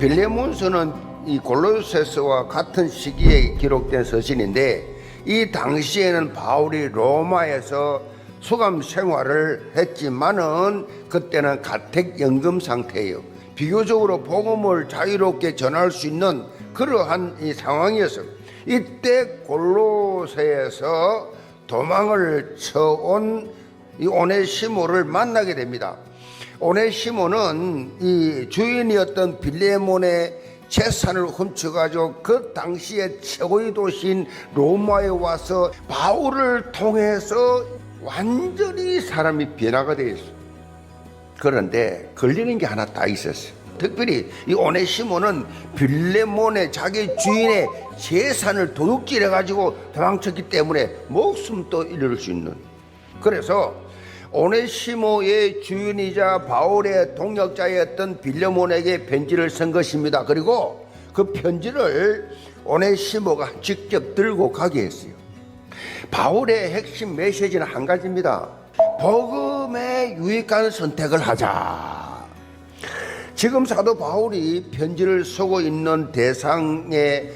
빌레몬서는 이 골로새서와 같은 시기에 기록된 서신인데 이 당시에는 바울이 로마에서 수감 생활을 했지만은 그때는 가택 연금 상태예요. 비교적으로 복음을 자유롭게 전할 수 있는 그러한 이 상황이었어요. 이때 골로새에서 도망을 쳐온 이 오네시모를 만나게 됩니다. 오네시모는 이 주인이었던 빌레몬의 재산을 훔쳐가지고 그 당시에 최고의 도시인 로마에 와서 바울을 통해서 완전히 사람이 변화가 되어 있어요. 그런데 걸리는 게 하나 딱 있었어요. 특별히 이 오네시모는 빌레몬의 자기 주인의 재산을 도둑질해 가지고 도망쳤기 때문에 목숨도 잃을 수 있는. 그래서 오네시모의 주인이자 바울의 동역자였던 빌레몬에게 편지를 쓴 것입니다. 그리고 그 편지를 오네시모가 직접 들고 가게 했어요. 바울의 핵심 메시지는 한 가지입니다. 복음에 유익한 선택을 하자. 지금 사도 바울이 편지를 쓰고 있는 대상에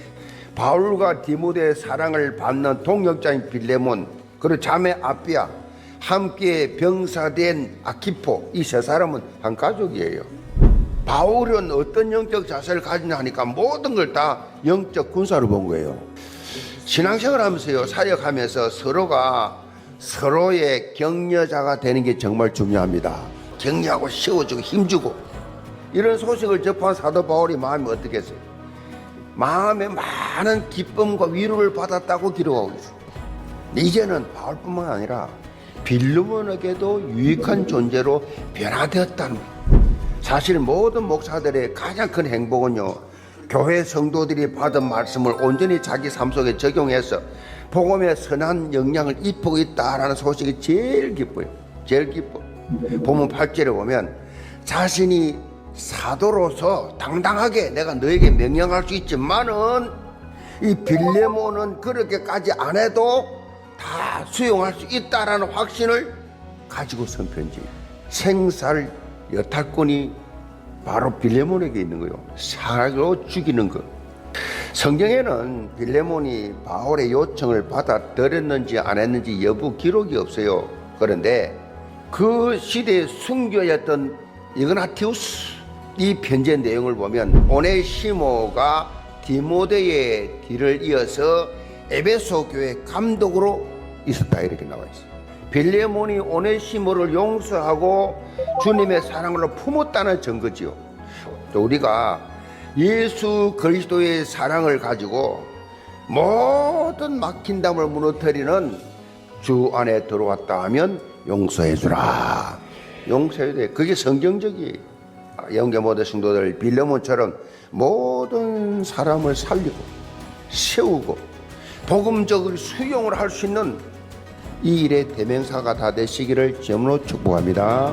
바울과 디모데의 사랑을 받는 동역자인 빌레몬 그리고 자매 아비아 함께 병사된 아키포 이 세 사람은 한 가족이에요. 바울은 어떤 영적 자세를 가지냐 하니까 모든 걸 다 영적 군사로 본 거예요. 신앙생활 하면서요, 사역하면서 서로가 서로의 격려자가 되는 게 정말 중요합니다. 격려하고 세워주고 힘주고 이런 소식을 접한 사도 바울이 마음이 어떻겠어요? 마음에 많은 기쁨과 위로를 받았다고 기록하고 있어요. 이제는 바울뿐만 아니라 빌르몬에게도 유익한 존재로 변화되었다는 거예요. 사실 모든 목사들의 가장 큰 행복은요. 교회 성도들이 받은 말씀을 온전히 자기 삶 속에 적용해서 복음의 선한 영향을 입히고 있다라는 소식이 제일 기뻐요. 제일 기뻐. 보면 8절에 보면 자신이 사도로서 당당하게 내가 너에게 명령할 수 있지만은 이 빌레몬은 그렇게까지 안 해도 다 수용할 수 있다라는 확신을 가지고 쓴 편지. 생살 여탈권이 바로 빌레몬에게 있는 거요. 사로 죽이는 것. 성경에는 빌레몬이 바울의 요청을 받아들였는지 안 했는지 여부 기록이 없어요. 그런데 그 시대의 순교였던 이그나티우스 이 편지의 내용을 보면 오네시모가 디모데의 뒤를 이어서 에베소 교회 감독으로 있었다 이렇게 나와 있어요. 빌레몬이 오네시모를 용서하고 주님의 사랑으로 품었다는 증거지요. 또 우리가 예수 그리스도의 사랑을 가지고 모든 막힌 담을 무너뜨리는 주 안에 들어왔다 하면 용서해 주라. 용서해야 돼. 그게 성경적이에요. 영계 모든 성도들 빌레몬처럼 모든 사람을 살리고 세우고 복음적으로 수용을 할 수 있는 이 일의 대명사가 다 되시기를 점으로 축복합니다.